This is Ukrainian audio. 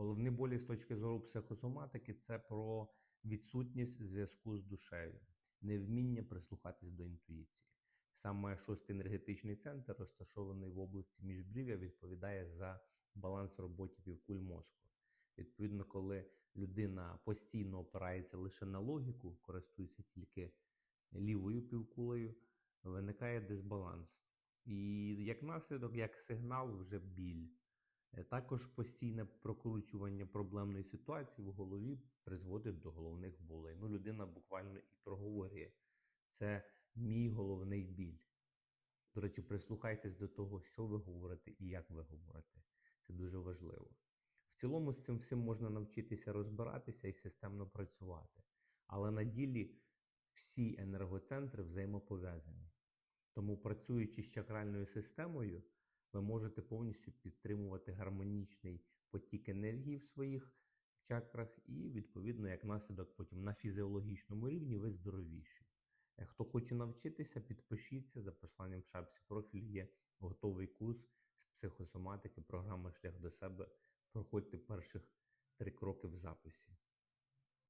Головні болі з точки зору психосоматики це про відсутність зв'язку з душею, невміння прислухатись до інтуїції. Саме шостий енергетичний центр, розташований в області міжбрів'я, відповідає за баланс роботи півкуль мозку. Відповідно, коли людина постійно опирається лише на логіку, користується тільки лівою півкулею, виникає дисбаланс. І як наслідок, як сигнал, вже біль. Е, Також постійне прокручування проблемної ситуації в голові призводить до головних болей. Ну, людина буквально і проговорює: це мій головний біль. До речі, прислухайтесь до того, що ви говорите і як ви говорите. Це дуже важливо. В цілому з цим всім можна навчитися розбиратися і системно працювати. Але на ділі всі енергоцентри взаємопов'язані. Тому, працюючи з чакральною системою, ви можете повністю підтримувати гармонічний потік енергії в своїх чакрах, і, відповідно, як наслідок, потім на фізіологічному рівні ви здоровіші. Е, Хто хоче навчитися, підпишіться за посланням в шапці профілю. Є готовий курс з психосоматики, програма Шлях до себе. Проходьте перших три кроки в записі.